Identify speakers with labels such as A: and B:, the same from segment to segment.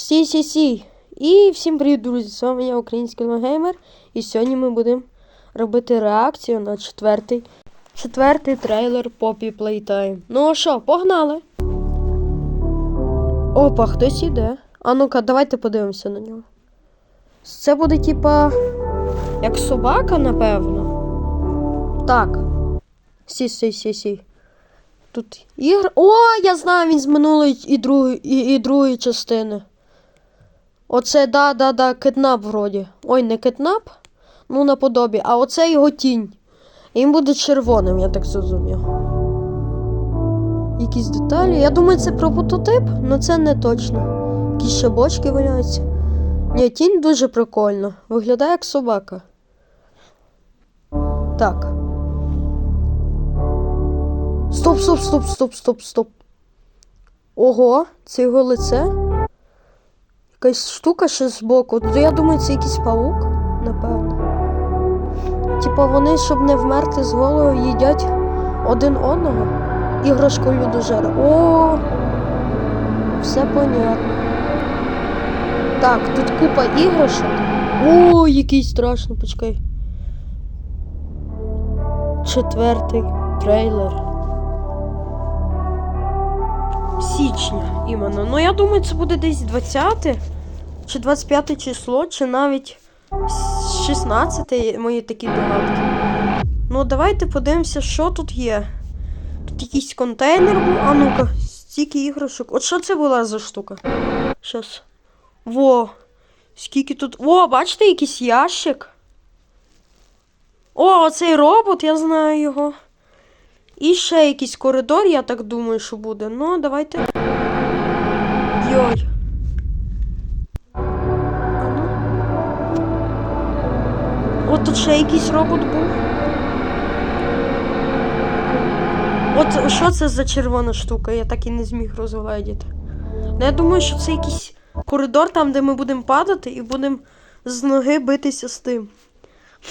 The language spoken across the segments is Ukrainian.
A: Сі, сі, сі. І всім привіт, друзі! З вами я, український геймер. І сьогодні ми будемо робити реакцію на четвертий, четвертий трейлер Poppy Playtime. Ну що, погнали? Опа, хтось іде. А ну-ка, давайте подивимося на нього. Це буде типа. як собака, напевно. Так. Сі, сі, сі, сі. Тут ігр. О, я знаю, він з минулої і другої, і, і другої частини. Оце, да, да, да, киднап вроді. Ой, не киднап, ну наподобі, а оце його тінь. Він буде червоним, я так зрозумів. Якісь деталі. Я думаю, це про прототип, але це не точно. Якісь ще бочки валяються. Ні, тінь дуже прикольно. Виглядає як собака. Так. Стоп, стоп, стоп, стоп, стоп, стоп. Ого, це його лице. Якась штука ще збоку. Я думаю, це якийсь паук, напевно. Типа вони, щоб не вмерти з голою, їдять один одного. Іграшку людожера. О, все понятно. Так, тут купа іграшок. О, який страшно, почекай. Четвертий трейлер. Січня іменно. Ну я думаю, це буде десь 20 чи 25 число, чи навіть 16 мої такі догадки. Ну, давайте подивимося, що тут є. Тут якийсь контейнер був. А ну-ка, стільки іграшок. От що це була за штука? Щас. Во. Скільки тут. О, бачите, якийсь ящик. О, оцей робот, я знаю його. І ще якийсь коридор, я так думаю, що буде. Ну, давайте. Йой. Ну. От тут ще якийсь робот був. От що це за червона штука? Я так і не зміг розгледіти. Ну, я думаю, що це якийсь коридор там, де ми будемо падати і будемо з ноги битися з тим.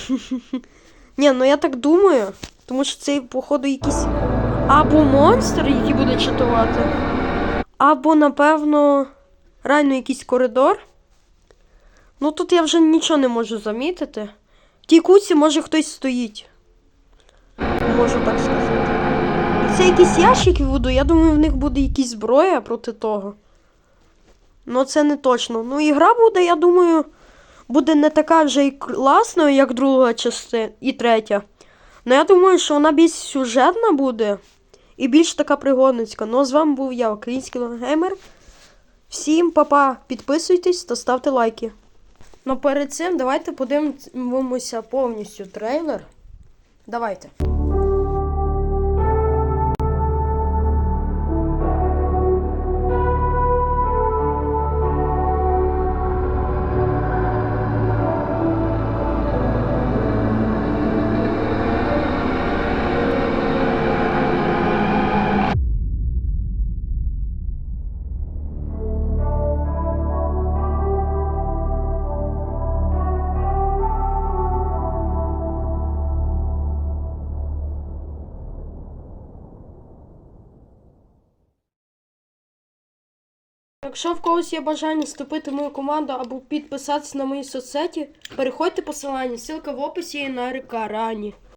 A: Ні, ну я так думаю, тому що це, походу, якийсь або монстр, який буде чатувати, або, напевно, реально якийсь коридор. Ну тут я вже нічого не можу замітити. В тій куці може хтось стоїть. Можу так сказати. І Це якісь ящики буду, я думаю, в них буде якась зброя проти того. Ну, це не точно. Ну, ігра буде, я думаю, буде не така вже і класною, як друга частина і третя. Ну, я думаю, що вона більш сюжетна буде і більш така пригодницька. Ну, з вами був я, український Лонгеймер. Всім па-па, підписуйтесь та ставте лайки. Ну, перед цим давайте подивимося повністю трейлер. Давайте. Якщо в когось є бажання вступити в мою команду або підписатися на мої соцсеті, переходьте посилання, ссылка в описі і на екрані.